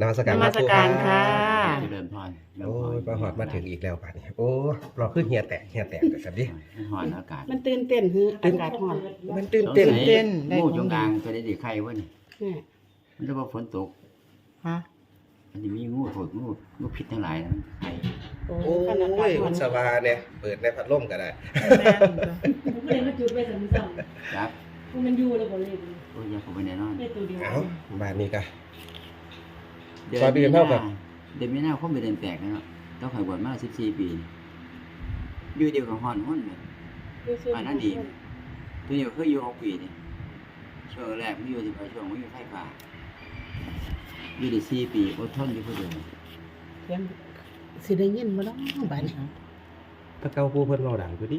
นมัสการนมัสการรับค่ะ เจริญพรโอ้ยมาหอดมาถึงอีกแล้วป่านนี้โอ้เราคือเหียแตกเหียแตกแต่ครับดิมันหอนอากาศมันตื่นเต้นฮืออากาศร้อนมันตื่นเต้นสงสัยเต้นได้งูจงอางจะได้ดีไข่วะนี่แม่มันจะว่าฝนตกฮะมันจะมีงูโผล่งูงูพิษทั้งหลายนะไข่โอ้โอ้ขนาดอากาศยร้ออุนตสบาเนี่ยเปิดในพัดลมก็ได้ผมก็เลยมาจุดไปสามสองครับมันอยู่แล้วก็เลยโอ้ยอยาเข้าไปแน่นอนได้ตัวเดียวเอ้าบ้านนี้ก็เดื ซอยเดือนเท่ากับ เดือนมีนาคมเป็นเดือนแปลกนะเนาะต้องข่อยบวชมา14ปีอยู่เดียวกับฮอนฮ้อนเลยอันนั้นดีตัวเดียวเคยอยู่หกปีนี่ช่วงแรกไม่อยู่ที่ช่วงไม่อยู่ไฟฟ้าอยู่ได้สี่ปีอดทนอยู่ผู้เดียวเสียงสิได้ยินบ่เนาะบัดนี้ตะเกาปูเพิ่นเว้าดังอยู่ดิ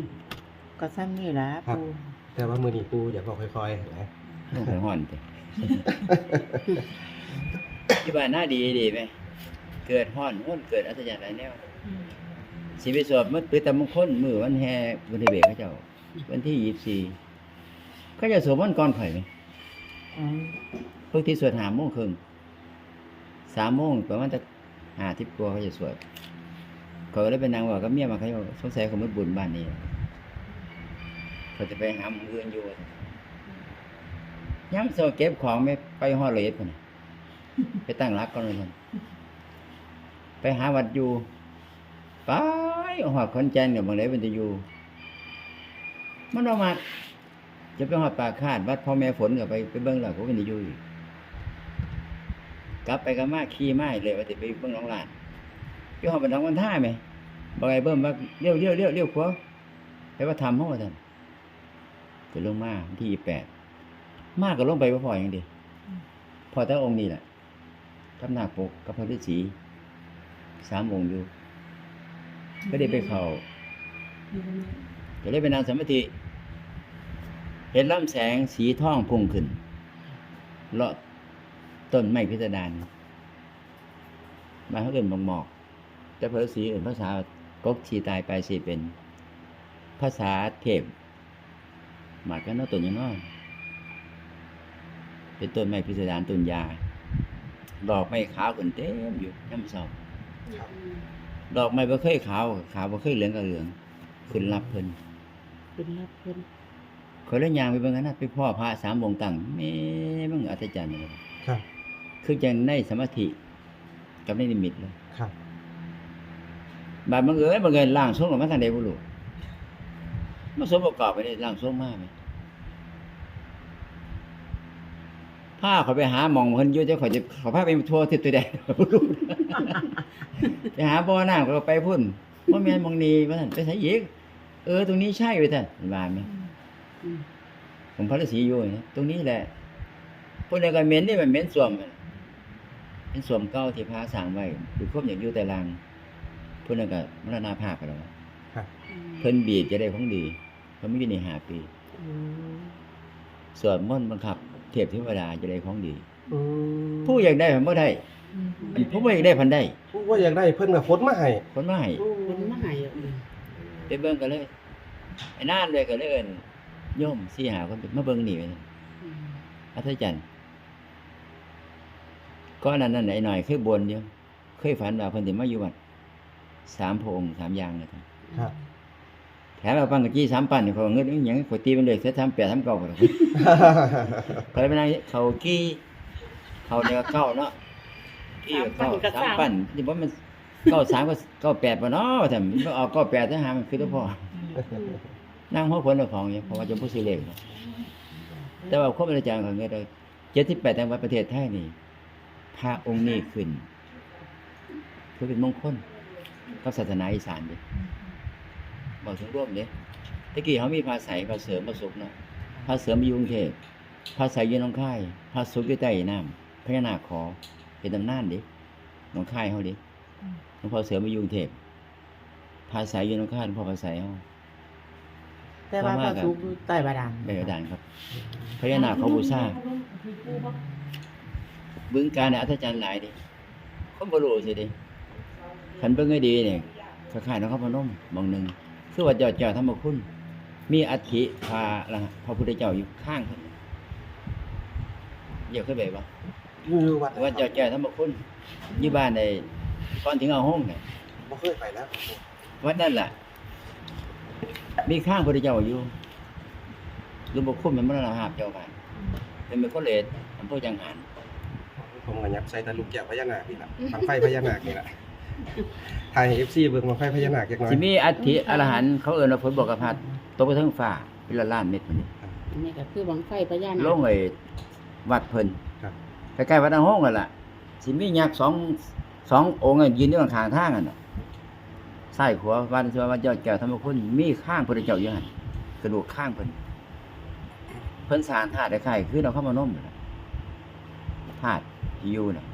ก็ซ้ำนี่ล่ะครับปูแต่ว่ามื้อนี้ปูอย่าบอกค่อยๆนะต้องไปฮ้อนจ้ะ ที่บ้านหน้าดีดีไหม เกิดห้อนห้นเกิดอัศจรรย์หลายแนวสิไปสวดมันปืนตะมงคลมือวันแห่วันที่เบกเขาเจ้า วันที่ยี่สี่เขาจะสวดมันก่อนข่อยไหมอ๋อพวกที่สวดหาโมงครึ่งสามโมงประมาณจะหาทิพกลัวเขาจะสวดเขาก็เลยไปนางว่ากับเมียมาเขาจะสงสัยเขามุดบุญบ้านนี้เขาจะไปหาหมืออื่นอยู่ย้ำโซเก็บของไม่ไปห่อดเลยคนน่ะ ไปตั้งรักก่อนเลยไปหาวัดอยู่ไปหอดคอนแจนกับบางเลยมันจะอยู่ มันออกมาจะไปหอดปากคาดวัดพ่อแม่ฝนกับไปไปเบิ้งแล้วก็เป็นอยู่อีกกลับไปกับมาขี่ไม้เลยว่าจะไปเบิ้งน้องหลานไปหอดเป็นน้องวันท่าไหมบอกไอ้เบิ้มว่าเลี้ยวเลี้ยวเลี้ยวเลี้ยวขวาไปว่าทำห้องท่านก็ลงมาที่ยี่แปดมากก็ลงไปว่าพออย่างเดียวพอแต่องค์นี้แหละ กับนาคปกกับพระฤาษีสามองค์อยู่ก็ได้ไปเขาก็ได้ไปนางสมาธิเห็นลำแสงสีทองพุ่งขึ้นเลาะต้นไม้พิสดารมาเขาเอื่นหมอก แต่ภาษาสีอื่นภาษากกชีตายไปสีเป็น ภาษาเทพหมายกันเนาต้นอยังน้อเป็นต้นไม้พิสดารต้นยา ดอกไม้ขาวขึ้นเต็มอยู่น้ำเศร้าดอกไม้บ่เคยขาวขาวบ่เคยเหลืองกับเหลืองขึ้นรับเพิ่นเป็นรับเพิ่นเขาเล่นยางไปเบิ่งกันนะไปพ่อพระสามวงตั้งแม่มึงอัศจรรย์เลยครับ คือจังในสมาธิกับในนิมิตเลยครับ บาดบังเอิญบังเอิญล่างทรงออกมาทางใดบ่รู้มาสมประกอบไปได้ล่างทรงมาไหม พาเขาไปหาหมองเพิ่นอยู่เจ้าเขาจะเขาพาไปทัวร์ทิศตัวใดบ่รู้ไปหาบ่อน้ำก็ไปพุ่นบ่แม่นหมองนี้ว่าซั่นไปไสอีกเออตรงนี้ใช่เว้ยท่านว่าไหมอืมผมพระฤาษีอยู่นะตรงนี้แหละพวกนี้ก็เหม็นนี่มันเหม็นสวมอะเป็นสวมเก้าที่พระสร้างไว้คือควบอย่างอยู่แต่ลางพวกนั้นก็มรณาภาพไปแล้วครับเพิ่นบีบจะได้ของดีเพิ่นไม่อยู่ในหาปีอืมสวดมนต์บังคับ เทพเทวดาจะได้ของดี อืมผู้อยากได้ผมบ่ได้อันผู้บ่อยากได้พันได้ผู้ว่าอยากได้เพิ่นก็ฝนมาให้คนมาให้เพิ่นมาให้อะอืมไปเบิ่งกันเลยไอ้นานเลยก็เลยเอิ้นโยมสี่หาคนมาเบิ่งนี่ไปอืมอัศจรรย์ก็นั้นนั่นไอ้หน่อยเคยบนอยู่เคยฝันว่าเพิ่นสิมาอยู่วัดสามพระองค์สามอย่างเลยครับ ครับ แถมเอาปังกะจี้สามปันนี่เขาเงินอีหยังเขาตีเป็นเลขเสียสามแปดสามเก้าก็ได้ก็เลยเป็นไงเขากี้เขาเนี่ยก็เก้าเนาะกี้ก็เก้าสามปันที่ว่ามันเก้าสามก็เก้าแปดป่ะเนาะแต่มันเอาเก้าแปดถ้าหามันคือตัวพ่อนั่งหัวผลเอาของอย่างเพราะว่าจะผู้ซื้อเลขเนาะแต่ว่าความเป็นอาจารย์ของเงี้ยเลยเจ็ดสิบแปดจังหวัดประเทศไทยนี่พระองค์นี้ขึ้นคือเป็นมงคลกับศาสนาอีสานเดิ บอกถึงร่วมเด้ตะกี้เขามีภาษาภาเสริมภาสุกเนาะภาเสริมอยู่กรุงเทพภาษาอยู่หน้องค่ายภาสุกอยู่ใต้น้ำพญานาคขอเป็นตำนานเดิหน้องค่ายเขาเดิหลวงพ่อเสริมมาอยู่กรุงเทพภาษาอยู่หน้องค่ายหลวงพ่อภาษาเขาแต่ว่าพระสุกอยู่ใต้บาดาลได้กระดานครับพญานาคเขาบูชาบึงการเนี่ยอัศจรรย์หลายดิคนบ่รู้สิเดิขันเบิ่งให้ดีเนี่ยคล้ายๆนครพนมหมองหนึ่ง คือวัดยอดเจ้าธรรมคุณ มีอัฐิพระละพระพุทธเจ้าอยู่ข้างเขาเดี๋ยวเคยไปบ่คอยู่วัดว่าเจ้าแก่ทั้งหมดคุณอยู่บ้านในก่อนถึงเอาห้องเนี่ยบ่เคยไปแล้ววัดนั่นแหละมีข้างพระเจ้าอยู่หลวงพ่อคุณเป็นมรณภาพเจ้าบ้านเป็นเป็นคนเลดอำเภอจังหันผมก็ยับใส่ตะลุกแก้วพญานาคนี่ล่ะบังไฟพญานาคนี่ล่ะ ถ่ายให้ FC เบิ่งบังไฟพญานาคจักหน่อยสิมีอัฐิอรหันต์เขาเอิ้นว่าผลบอกกพัดตกไปทั้งฟ้าเป็นละล้านเม็ดมันนี่อันนี้ก็คือบังไฟพญานาลคงไอ้วัดเพิ่นครับใกล้ๆวัดนางห้องนั่นล่ะสิมียักษ์สองสององค์อะยืนอยู่ข้างๆทางนั่นน่ะซ้ายขวาวัดชื่อว่าวัดยอดแก้วธรรมคุณมีข้างพระเจ้าอยู่หั่นกระดูกข้างเพิ่นเพิ่นสร้างธาตุได้คล้ายๆคือเราเข้ามานมนั่นล่ะธาตุที่อยู่น่ะ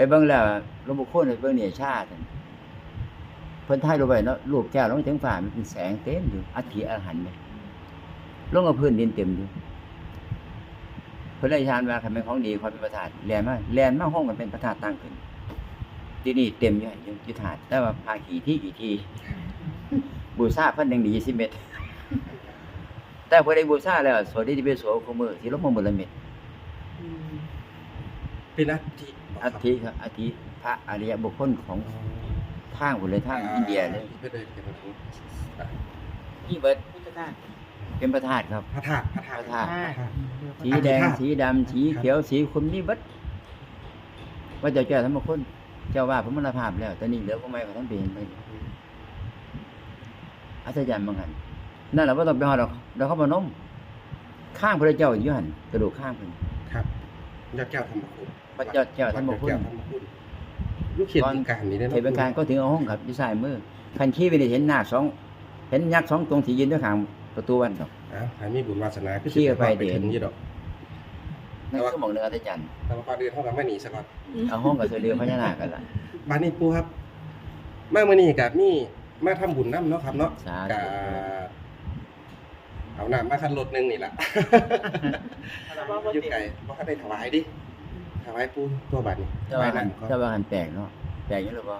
ไปเบิ่งแล้วหลวงปู่โคนไปเบิ่งเนี่ยชาตินั่นเพิ่นถ่ายรูปไว้เนาะรูปแก้วลงไปถึงฟ้ามันเป็นแสงเต็มอยู่อัฐิอรหันต์เนี่ยลงกับพื้นดินเต็มอยู่เพิ่นเลยทานว่าคันเป็นของดีความเป็นประธานแลนมาแลนมาห้องมันเป็นประธานตั้งขึ้นที่นี่เต็มอยู่หั่นอยู่ที่ถาดแต่ว่าพาขี่ที่กี่ทีบูชาเพิ่นยังดี10เม็ดแต่พอได้บูชาแล้วโสดีที่เป็นโสของมือที่ลบมาหมดละเม็ดอืมเป็นอัฐิ อัฐิครับอัฐิพระอริยบุคคลของทางพุ่นเลยทางอินเดียเลยเพิ่นเลยเป็นอัฐินี่เบิดพุทธทาสเป็นประธานครับ พระธาตุพระธาตุพระธาตุทาสสีแดงสีดำสีเขียวสีคุมนี่เบิดว่าเจ้าแก่ทั้งหมดคนเจ้าว่าผมมรณภาพแล้วตอนนี้เหลือก็ไม่ก็ท่านเป็นไปอัศจรรย์บางหันนั่นแหละว่าต้องไปหอดเราเราเข้ามานมข้างพระเจ้าอยู่หันกระดูกข้างเพิ่นครับ ยอดแก้วธรรมคุณพระเจ้าแก้วธรรมคุณยอดแก้วธรรมคุณลูกเขียนเป็นการนี่ได้เหตุเป็นการก็ถึงเอาห้องครับที่สายมือคันขี้ไปนี่เห็นหน้าสอง เห็นยักษ์สองตรงสียืนด้วยข้างประตูวันดอกอ้าวใครมีบุญวาสนาคือขี้ไปไปเด่นถึงอยู่ดอกนั่นก็มองเนื้ออัศจรรย์แต่ว่าก่อนอื่นเฮาก็มาหนีซะก่อนเอาห้องกับเสดือพญานาคกันละบ้านนี้ปูครับมามื้อนี้ก็มีมาทำบุญนํเนาะครับเนาะสาก็ธุ เอาน้ำมาคันรถหนึงนี่ล่ะอยู่ไกลบ่ทันได้ถวายดิ ถวายปูตัวบัดนี้ถเจ้าวายหันน้ำก่อนเจ้าว่าหันแปลกเนาะแปลกอยังหรือเปล่า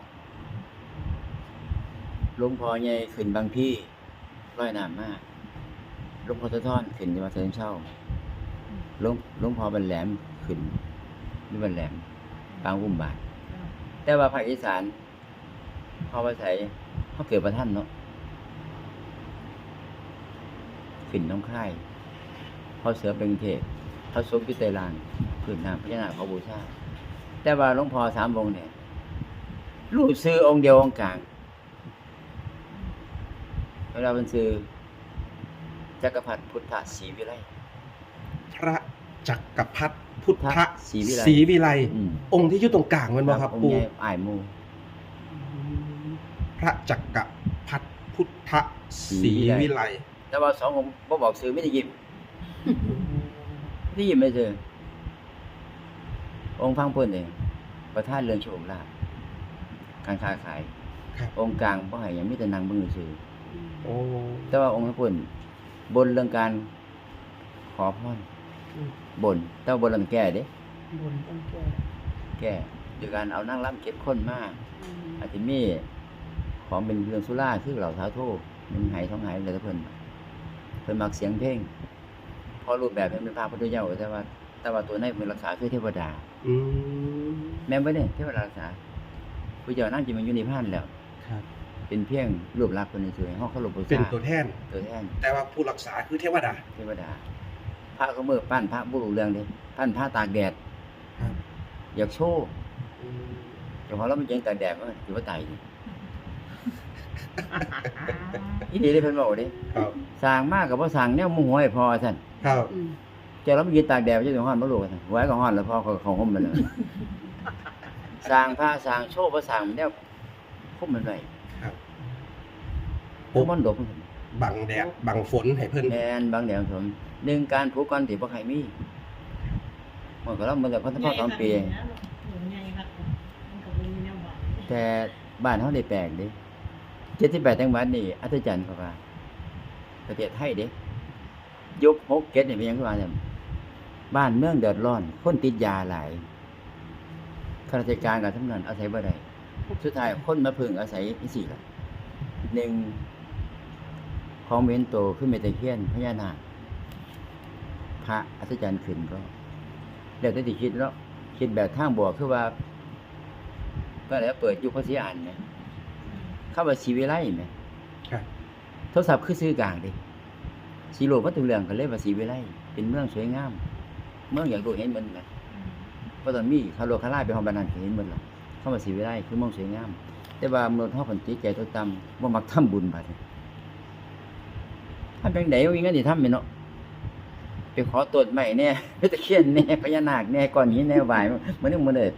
หลวงพ่อใหญ่ขึ้นบางพี่ร้อยน้ำมากหลวงพ่อสะท้อนขึ้นที่วัดเสริมเช่าหลวงหลวงพ่อบันแหลมขึ้นนี่บันแหลมบางอุ้มบาทแต่ว่าภาคอีสานพอมาใส่เขาเกิดประท่านเนาะ ขึ้นน้องค่ายเขาเสือเป็นเทพเขาสมพิเตลานขึ้นน้ำพญานาคเขาบูชาแต่ว่าหลวงพ่อสามองค์เนี่ยรูปซื้อองค์เดียวองค์กลางเวลาเป็นซื้อจักรพรรดิพุทธศรีวิไลพระจักรพรรดิพุทธศรีวิไลศรีวิไลอืมองค์ที่อยู่ตรงกลางมันบ่ครับองปูค์ใหญ่อายหมูพระจักรพรรดิพุทธศรีวิไล แต่ว่าสององค์บ่บอกซื้อไม่ได้ยิบไม่ได้ยิบไม่เจอองค์ฟังเพิ่นเองประธานเรือนโชคลาภการค้าขาย ครับ องค์กลางบ่ให้หยังมีแต่นางเบิ่งซื่อโอ้แต่ว่าองค์เพิ่นบนเรื่องการขอพรบนแต่ว่าบนเรื่องแก้เด้ บนต้องแก้แก้โดยการเอานางร่ำเก็บคนมาอาจจะมีของเป็นเรื่องสุราคือเหล่าท้าโทษมันหายท้องหายอะไรทุกเพิ่นเพิ่นมักเสียงเพลงเพอรูปแบบเพิ่นเป็นพระพุทธเจ้าแต่ว่า แต่ว่าตัวในเป็นรักษาคือเทวดา อืมแม่นบ่เนี่ยเทวดารักษาผู้เจ้านั่งจิตมันอยู่ในพานแล้ว ครับ เป็นเพียงรูปลักษณ์คนสวยๆเฮาเคารพบูเป็นชาตัวแทน ตัวแทนแต่ว่าผู้รักษาคือเทวดา เทวดา พระก็มือปั้นพระบ่รู้เรื่องเด้ปั้นพระตากแดด ครับอยากโชว์อืม แต่พอเรามันยังตากแดดมันสิว่าตายดิ อีนี่ได้เพิ่นบอกเด้ครับสร้างมากกับว่าสร้างแนวโมโหให้พอท่านครับอืมเจ้าเราไปยืนตากแดดจะถึงห้อนบ่รู้ท่านไว้ก็ห้อนแล้วพอเขาเขาห่มมันเลยสร้างผ้าสร้างโชว์บ่สร้างแนวคุมมันไว้ครับโอ้มันดกมันบังแดดบังฝนให้เพิ่นแม่นบางแดดผมหนึ่งการผูกกันที่บ่ใครมีมันก็เรามันแต่พันธภาพสองปีใหญ่ครับมันก็บ่มีแนวบ้านแต่บ้านเฮาได้แปลก เด้78จังหวัดนี่อัศจรรย์เขาว่าประเทศไทยเด้ยุค6 7นี่เป็นยังคือว่าเนี่ยบ้านเมืองเดือดร้อนคนติดยาหลายข้าราชการกับทำงานอาศัยบ่ได้สุดท้ายคนมาพึ่งอาศัยอีสี่ละหนึ่งของเมนโตขึ้นเมตเคียนพญานาคพระอัศจรรย์ขึ้นก็แล้วแต่ที่คิดเนาะคิดแบบทางบวกคือว่าก็แล้วเปิดยุคเขาสิอ่านไหม เข้าว่าชีวิไลไหมครับ โทรศัพท์คือซื้อกลางดิสีโลวัตถุเรื่องก็เลยว่าสีวิไลเป็นเมืองสวยงาม เมืองอยากดูเห็นมันนะเพราะตอนมีคาโลคาร่าไปห้องบานนันก็เห็นมันหรอกเข้ามาสีวิไลคือเมืองสวยงาม แต่ว่าเมืองเฮาผนจิตใจตัวต่ำบ่มักทำบุญบัดนี้ทำจังได๋ว่ามีเงินสิทำแม่นเนาะไปขอตรวจใหม่แน่ไปตะเคียนแน่พญานาคแน่ก้อนหินแน่หวายมื้อนึงมื้อเด้อ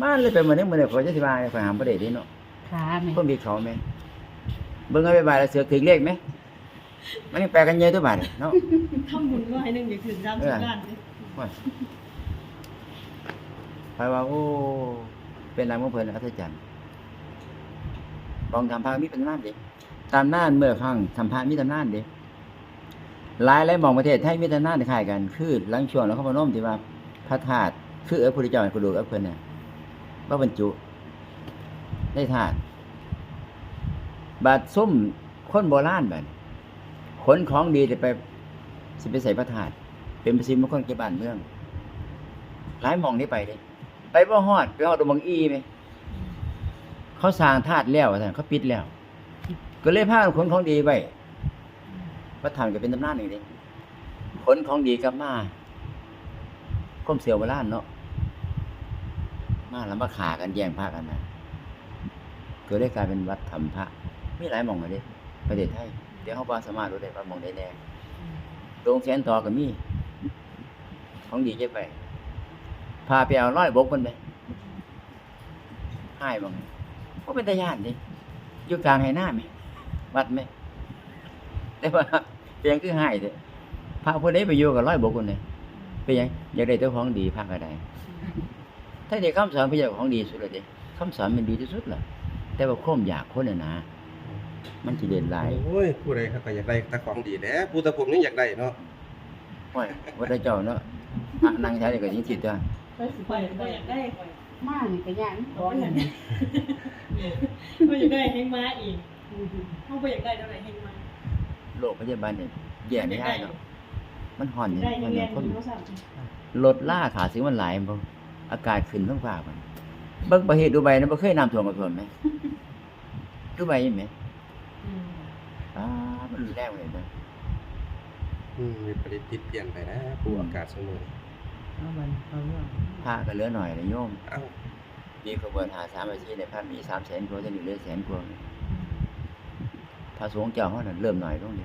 มาเลยไปมื้อนึงมื้อเด้อขอจะสิว่าขอยหามบ่ได้เด้เนาะ ขาแม่คนมีเขาไหมเบิ่งเอาไปบายแล้วเสือกถึงเลขไหมมันยังแปลกันเยอะตัวบาดนี่เนาะทำบุญร้อยหนึ่งเดี๋ยวถึงสามสิบล้านเลยว่าไปว่าโอ้เป็นนายมงเพิ่นอัศจรรย์บองทำพามีเป็นนานเด็ตามน่านเมื่อครั้งทำพามีตำนานเด็หลายหลายหมองประเทศไทยมีตำนานคล้ายกัน คือหลังช่วงแล้วเขาพนมที่ว่าพระธาตุคือเออพระเจ้าให้กระดูกเออเพิ่นเนี่ยว่าบรรจุ ได้ธาตุบาดส้มคนโบราณบัดขนของดีจะไป สิไปใส่พระธาตุเป็นประสิทธิ์มงคลแก่บ้านเมืองหลายมองนี่ไปเลยไปบ่ฮอดไปฮอดตรงบางอีไหมเขาสร้างธาตุแล้วว่านเขาปิดแล้ว ก็เลยพาขนของดีไปพระธาตุก็เป็นตำนานหนึ่งเด้ขนของดีกลับมาก้มเสียวโบราณเนาะมาแล้วมาขากันแย่งพระกันนะ ก็เลยกลายเป็นวัดธรรมพระมีหลายหมองเลยเด้ประเทศไทยเดี๋ยวเขาบ่สามารถรู้ได้ว่าหมองใดแน่โรงแสนต่อก็มีของดีเจ็บไปพาไปเอาร้อยบกมันไปให้บ้างก็เป็นตายานดิอยู่กลางไหหน้าไหมวัดไหมแต่ว่าเพียงคือให้เถอะพาผู้ใดไปอยู่กับร้อยบกคนเลยเป็นยังอยากได้เจ้าของดีพาก็ได้ถ้าเด็กคำสอนพระเจ้าของดีสุดเลยเด็คำสอนมันดีที่สุดแหละ แต่ว่าโคมอยากคนน่ะนะ มันจะเด่นหลายโอ้ยผู้ใดเขาก็อยากได้แต่ของดีแหล้วผู้แตะผมยังอยากได้เนาะโอ้ยวัดเจ้าเนาะพระนั่งใช้ก็ยิ่งคิดว่าไปสิปไปล่อยไปปล่อยอยากได้ปล่อยมานี่ก็ย่านขอนั่นปล่อยอยากได้ให้มาอีกเขาปล่อยอยากได้เท่าไหร่ให้มาโลกพยาบาลเนี่ยแย่ไม่ได้เนาะมันห่อนอยาเนี่กยได้มันยังเนี่เรียยนคนอยู่ก็สั่งรถล่าขาซื้อมันหลายบ่อากาศขึ้นเพิ่งฟ้ามัน เบิ่งประเทศดูไบนะบ่เคยน้ำท่วมกับท่วมไหมดูไบเห็นไหมอ่ามันรุนแรงเลยนะอืมมีปฏิทินเปลี่ยนไปนะผู้อากาศเสมอเอาบันเอาเรื่องผ้าก็เหลือหน่อยเลยโยมเอ้าดีขบวนหาสามอาชีพในภาคมีสามแสนกว่าจะอยู่เหลือแสนกว่าพระสงฆ์เจ้าเขาน่ะเริ่มหน่อยลงดิ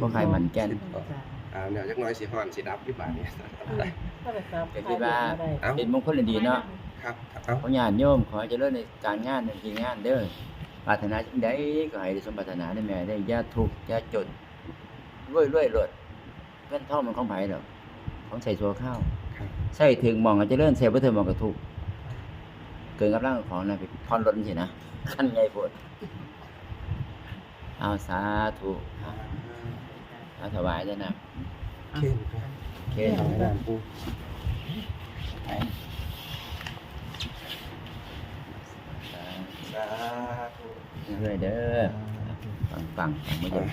บ่ใครมันแก่น อ่าแนวจักหน้อยสิฮ้อนสิดับอยู่บาดนี้ก็ไปครับก็คิดว่า เอ้า เป็นมงคลอันดีเนาะ ครับครับเอ้าขอญาติโยมขอให้เจริญในการงานในที่งานเด้อปรารถนาสิ่งใดก็ให้ได้สมปรารถนาได้แม่ได้อย่าทุกข์อย่าจนรวยรวยรวยเงินทองมันของไผดอกของใส่ชัวข้าวครับใส่ถึงหมองก็เจริญใส่บ่ถึงหมองก็ทุกข์เกินกำลังของนะไปพรล้นสินะขั้นใหญ่โพดเอาสาธุเอาถวายด้วยนะเข่นโอเคเข่นน้ำปู ไป สาธุ เรื่อยเด้อฟังฟังฟังไม่ยอม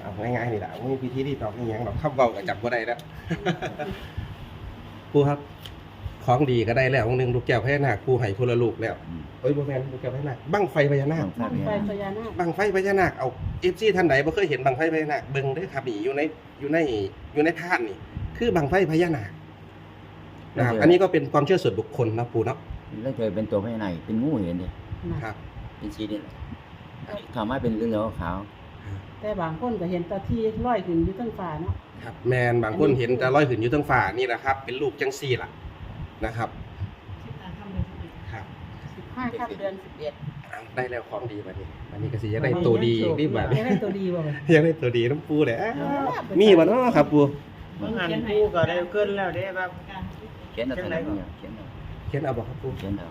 เอาง่ายๆนี่แหละมีพิธีที่ตอกนี่ยังดอกขับเบากับจับบ่ได้แล้วปูครับ ของดีก็ได้แล้วองค์หนึงลูกแก้วพญานาคปูให้พลลูกแล้วอืมเอ้ยบ่แม่นลูกแก้วพญานาคบังไฟพญานาคฟังไฟฟังพญานาคบังไฟพญานาคเอา FC ท่านใดบ่เคยเห็นบังไฟพญานาคเบิ่งเด้อครับนี่อยู่ในอยู่ในอยู่ในธาตุนี่ คือบังไฟพญานาคนะครับอันนี้ก็เป็นความเชื่อส่วนบุคคลนะปูเนาะ แล้วเคยเป็นตัวพญานาคเป็นงูเห็นดิครับ เป็นสีนี่แหละถามว่าเป็นเรื่องเหลืองขาวแต่บางคนก็เห็นแตาที่ลอยขึ้นอยู่ตั้งฟ้าเนาะครับ แมนบางคนเห็นแต่ลอยขึ้นอยู่เทั้งฟ้านี่แหละครับ เป็นรูปจังซี่ล่ะนะครับคิดการทำเลยทุกอย่างครับ15ค่ำเดือน11เอาได้แล้วของดีบัดนี้วันนี้ก็สิอยากได้ตัวดีอีกนี่บัดนี้ได้ตัวดีบ่บัดอยากได้ตัวดีน้ำปูแหละมีบ่เนาะครับปูบางอันกูก็ได้เกินแล้วเด้ครับการเขียนเอาเท่านั้นเนี่ยเขียนเอา เขียนเอาบ่ครับปูเขียนเอา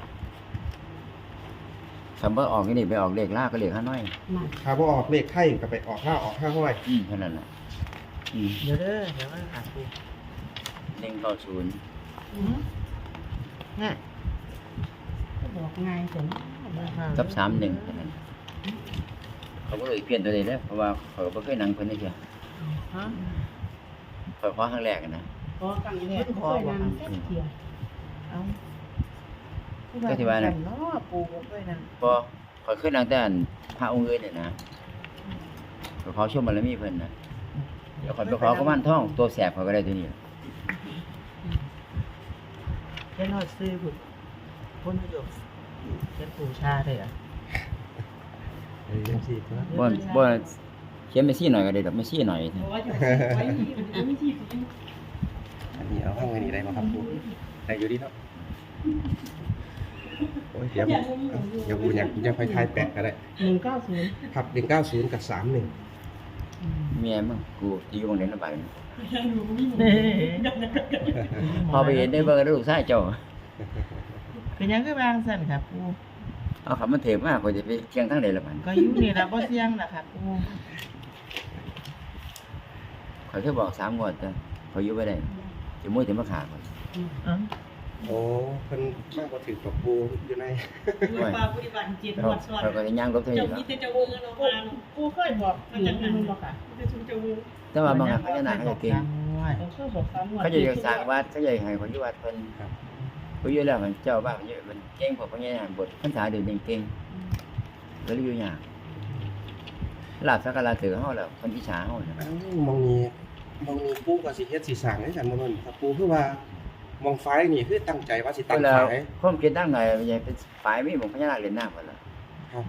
คำว่าออกนี่ไปออกเลขล่าก็เลขห้าน้อยนั่นถ้าบ่ออกเลขไข่ก็ไปออกห้าออกห้าห้อยอืมเท่านั้นแหละอืมเดี๋ยวเด้อเดี๋ยวมันอ่านกูหนึ่งต่อศูนย์อือน่ะก็บอกง่ายจังกับสามหนึ่งเท่านั้นเขาก็เลยเปลี่ยนตัวเลยแล้วเพราะว่าเขาก็บ่เคยนั่งเพิ่นนี่เชียวฮะเขาขอครั้งแรกอะนะขอกังแรกขอบ่นำแค่เทียเอ้า ก็ที่ว่าน่ะเนาะปูก็ไปนั่นพอขอยขึ้นทางแต่อันพระองค์อื่นเนี่ยนะไปขอชมบารมีเพิ่นนะเดี๋ยวขอยไปขอกุมารทองตัวแสบเขาก็ได้ตัวนี้ล่ะเขียนฮอดซื้อพุ่นพุ่นนายกเขียนปูชาได้เหรอเออจังซี่ครับบ่บ่เขียนไม่ซี่หน่อยก็ได้ดอกไม่ซี่หน่อยเพราะว่าจะไว้ที่มันไม่ที่ที่อันนี้เอาข้างในนี้ได้บ่ครับปูได้อยู่ดีเนาะ โอ้ยเดี๋ยวเอาเดี๋ยวปูอยากจะไปทายแปะก็ได้หนึ่งเก้าศูนย์ครับ190กับ31เมียมึงกูที่อยู่วงเด่นระบาดนี่ยังรู้มีหมดเฮ้พอไปเห็นได้เบิ่งแล้วลูกชายเจ้าเป็นหยังก็บางสั่นครับปูเอาคำมันเทมากกว่าจะไปเคียงทั้งใดละบัดก็อยู่นี่ล่ะบ่เสี่ยงล่ะครับปูข่อยเคยบอกสามงวดจ้ะเขาอยู่บ่ได้สิมุ้ยถึงมาขาข่อยเอ้า โอ้เพิ่นมากกว่าถึงกับปูอยู่ในด้วยปลาปฏิบัติจิตหมดสวดเขาก็จะย่างรถเท่าเจ้านี้มีล่ะแต่จะวงกันออกกูมากูเคยบอกอยู่นี่มันบอกค่ะจะชุมจะวงแต่ว่าบางอันพญานาคเขาจะเก่งเขาเคยบอกสามงวดเขาจะอยากสร้างวัดเขาจะให้คนอยู่วัดเพิ่นครับผู้อยู่แล้วมันเจ้าบ้านมันเยอะมันเก่งพวกพญานาคบทพรรษาเดือนหนึงเก่งก็เลยอยู่ยากลาบสักการะถือเฮาแล้วคนอิจฉาเฮาน่ะอ้าวมองนี้มองนี้ปูก็สิเฮ็ดสิสร้างให้กันบ่แม่นครับปูคือว่า มองไฟนี่คือตั้งใจว่าสิตั้งแล้วไฟความคิดตั้งไงมันจะเป็นฝ่ายมีหมองพญานาคเล่นน้ำพุ่นล่ะครับ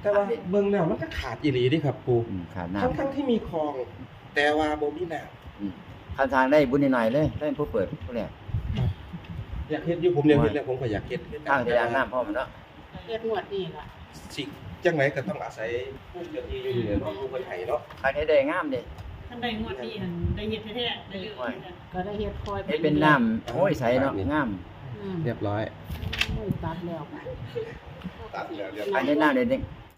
แต่ว่าเบิ่งแล้วมันก็ขาดอีหลีเดิครับปูอืมขาดน้ทั้งทั้งที่มีคลอง แต่ว่าบ่มีน้ำอืมคันทางได้บุญนิดหน่อยเลยได้ผู้เปิดผู้แรกำอยากเฮ็ดอยู่ผมอยากเฮ็ดแล้วผมก็อยากเฮ็ดคือกัทางที่ล้างน้ำพร้อมเนาะเฮ็ดงวดนี่ล่ะสิจังไหนก็ต้องอาศัยผู้เจ้าที่อยู่เหนือเนาะผู้เพิ่นให้เนาะคันนี้ได้งามเด้ ท่านใดงวดนี้ได้เห็ดแท้ๆได้เรื่องก็ได้เฮ็ดคอยเฮ็ดเป็นน้ำโอ้ยใสเนาะงามอืมเรียบร้อย โอ้ยตัดแล้วค่ะตัดแล้วเรียบร้อัอยนนี้น้ำเด็ด